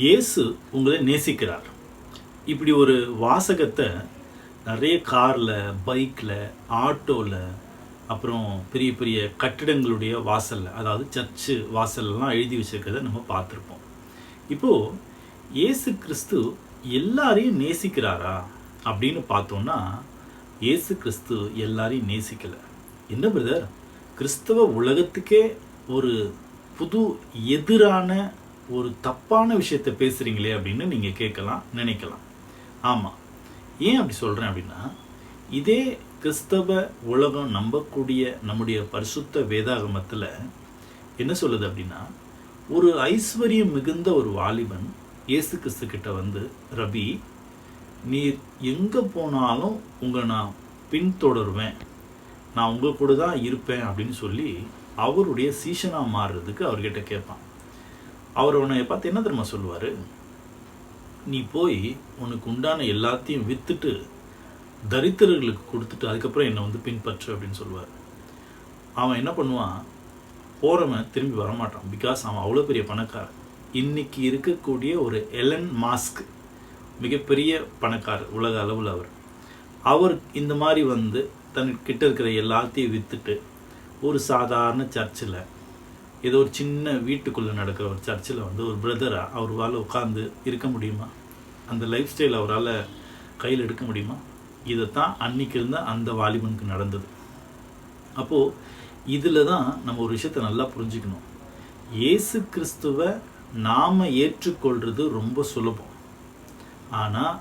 இயேசு உங்களை நேசிக்கிறார். இப்படி ஒரு வாசகத்தை நிறைய காரில் பைக்கில் ஆட்டோவில் அப்புறம் பெரிய பெரிய கட்டிடங்களுடைய வாசலில் அதாவது சர்ச்சு வாசல்லாம் எழுதி வச்சிருக்கிறத நம்ம பார்த்துருப்போம். இப்போது இயேசு கிறிஸ்து எல்லாரையும் நேசிக்கிறாரா அப்படின்னு பார்த்தோம்னா இயேசு கிறிஸ்து எல்லாரையும் நேசிக்கலை. என்ன பிரதர்? கிறிஸ்தவ உலகத்துக்கே ஒரு புது எதிரான ஒரு தப்பான விஷயத்தை பேசுகிறீங்களே அப்படின்னு நீங்கள் கேட்கலாம் நினைக்கலாம். ஆமாம் ஏன் அப்படி சொல்கிறேன் அப்படின்னா இதே கிறிஸ்தவ உலகம் நம்பக்கூடிய நம்முடைய பரிசுத்த வேதாகமத்தில் என்ன சொல்லுது அப்படின்னா ஒரு ஐஸ்வர்யம் மிகுந்த ஒரு வாலிபன் இயேசு கிறிஸ்து கிட்ட வந்து ரபி நீர் எங்கே போனாலும் உங்களை நான் பின்தொடருவேன். நான் உங்கள் கூட தான் இருப்பேன் அப்படின்னு சொல்லி அவருடைய சீஷனாக மாறுறதுக்கு அவர்கிட்ட கேட்பான். அவர் உன்னை பார்த்து என்ன தெரியுமா சொல்லுவார்? நீ போய் உனக்கு உண்டான எல்லாத்தையும் விற்றுட்டு தரித்திரர்களுக்கு கொடுத்துட்டு அதுக்கப்புறம் என்னை வந்து பின்பற்று அப்படின்னு சொல்லுவார். அவன் என்ன பண்ணுவான்? போகிறவன் திரும்பி வரமாட்டான். பிகாஸ் அவன் அவ்வளோ பெரிய பணக்காரன். இன்னைக்கு இருக்கக்கூடிய ஒரு எலன் மாஸ்க் மிகப்பெரிய பணக்காரர் உலக அளவில் அவர். அவர் இந்த மாதிரி வந்து தன்கிட்ட இருக்கிற எல்லாத்தையும் விற்றுட்டு ஒரு சாதாரண சர்ச்சில் ஏதோ ஒரு சின்ன வீட்டுக்குள்ளே நடக்கிற ஒரு சர்ச்சில் வந்து ஒரு பிரதராக அவரால் உட்காந்து இருக்க முடியுமா? அந்த லைஃப் ஸ்டைல் அவரால் கையில் எடுக்க முடியுமா? இதைத்தான் அன்னைக்கு இருந்த அந்த வாலிபனுக்கு நடந்தது. அப்போது இதில் தான் நம்ம ஒரு விஷயத்தை நல்லா புரிஞ்சுக்கணும். இயேசு கிறிஸ்துவை நாம் ஏற்றுக்கொள்வது ரொம்ப சுலபம். ஆனால்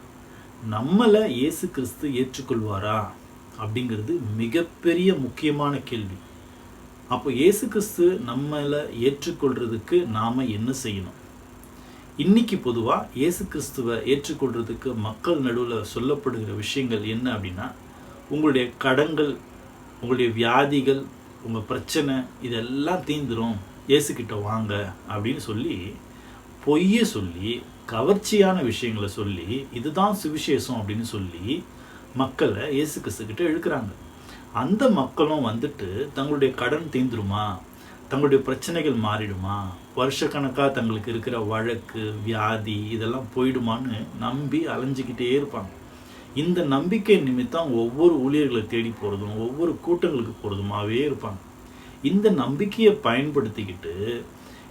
நம்மளை இயேசு கிறிஸ்து ஏற்றுக்கொள்வாரா? அப்படிங்கிறது மிகப்பெரிய முக்கியமான கேள்வி. அப்போ இயேசு கிறிஸ்து நம்மளை ஏற்றுக்கொள்றதுக்கு நாம் என்ன செய்யணும்? இன்னைக்கு பொதுவாக இயேசு கிறிஸ்துவை ஏற்றுக்கொள்றதுக்கு மக்கள் நடுவில் சொல்லப்படுகிற விஷயங்கள் என்ன அப்படின்னா உங்களுடைய கடங்கள் உங்களுடைய வியாதிகள் உங்கள் பிரச்சனை இதெல்லாம் தீந்துடும் இயேசுக்கிட்ட வாங்க அப்படின்னு சொல்லி பொய்யை சொல்லி கவர்ச்சியான விஷயங்களை சொல்லி இதுதான் சுவிசேஷம் அப்படின்னு சொல்லி மக்களை இயேசு கிறிஸ்துக்கிட்ட இழுக்கிறாங்க அந்த மக்களும் வந்துட்டு தங்களுடைய கடன் தீந்துருமா? தங்களுடைய பிரச்சனைகள் மாறிடுமா? வருஷக்கணக்காக தங்களுக்கு இருக்கிற வழக்கு வியாதி இதெல்லாம் போயிடுமான்னு நம்பி அலைஞ்சிக்கிட்டே இருப்பாங்க. இந்த நம்பிக்கை நிமித்தம் ஒவ்வொரு ஊழியர்களை தேடி போகிறதும் ஒவ்வொரு கூட்டங்களுக்கு போகிறதுமாவே இருப்பாங்க. இந்த நம்பிக்கையை பயன்படுத்திக்கிட்டு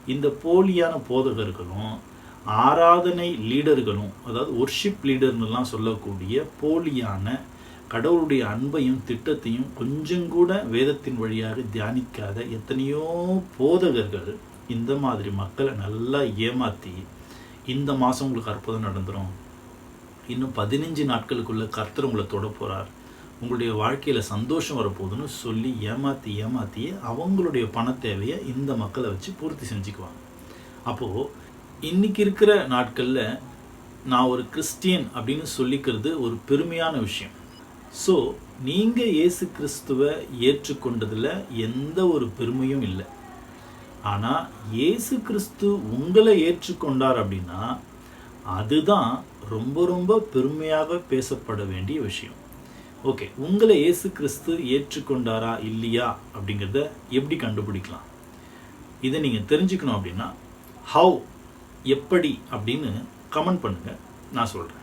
இந்த போலியான போதகர்களும் ஆராதனை லீடர்களும் அதாவது ஒர்ஷிப் லீடர்னுலாம் சொல்லக்கூடிய போலியான கடவுளுடைய அன்பையும் திட்டத்தையும் கொஞ்சம் கூட வேதத்தின் வழியாக தியானிக்காத எத்தனையோ போதகர்கள் இந்த மாதிரி மக்களை நல்லா ஏமாற்றி இந்த மாதம் உங்களுக்கு அற்புதம் நடந்துடும் இன்னும் பதினஞ்சு நாட்களுக்குள்ளே கர்த்தர் உங்களை தொட போகிறார் உங்களுடைய வாழ்க்கையில் சந்தோஷம் வரப்போகுதுன்னு சொல்லி ஏமாற்றி ஏமாற்றி அவங்களுடைய பண தேவையை இந்த மக்களை வச்சு பூர்த்தி செஞ்சுக்குவாங்க. அப்போது இன்றைக்கி இருக்கிற நாட்களில் நான் ஒரு கிறிஸ்டியன் அப்படின்னு சொல்லிக்கிறது ஒரு பெருமையான விஷயம். ஸோ நீங்கள் இயேசு கிறிஸ்துவை ஏற்றுக்கொண்டதில் எந்த ஒரு பெருமையும் இல்லை. ஆனால் இயேசு கிறிஸ்து உங்களை ஏற்றுக்கொண்டார் அப்படின்னா அதுதான் ரொம்ப ரொம்ப பெருமையாக பேசப்பட வேண்டிய விஷயம். ஓகே உங்களை இயேசு கிறிஸ்து ஏற்றுக்கொண்டாரா இல்லையா அப்படிங்கிறத எப்படி கண்டுபிடிக்கலாம்? இதை நீங்கள் தெரிஞ்சுக்கணும் அப்படின்னா ஹவு எப்படி அப்படின்னு கமெண்ட் பண்ணுங்கள் நான் சொல்கிறேன்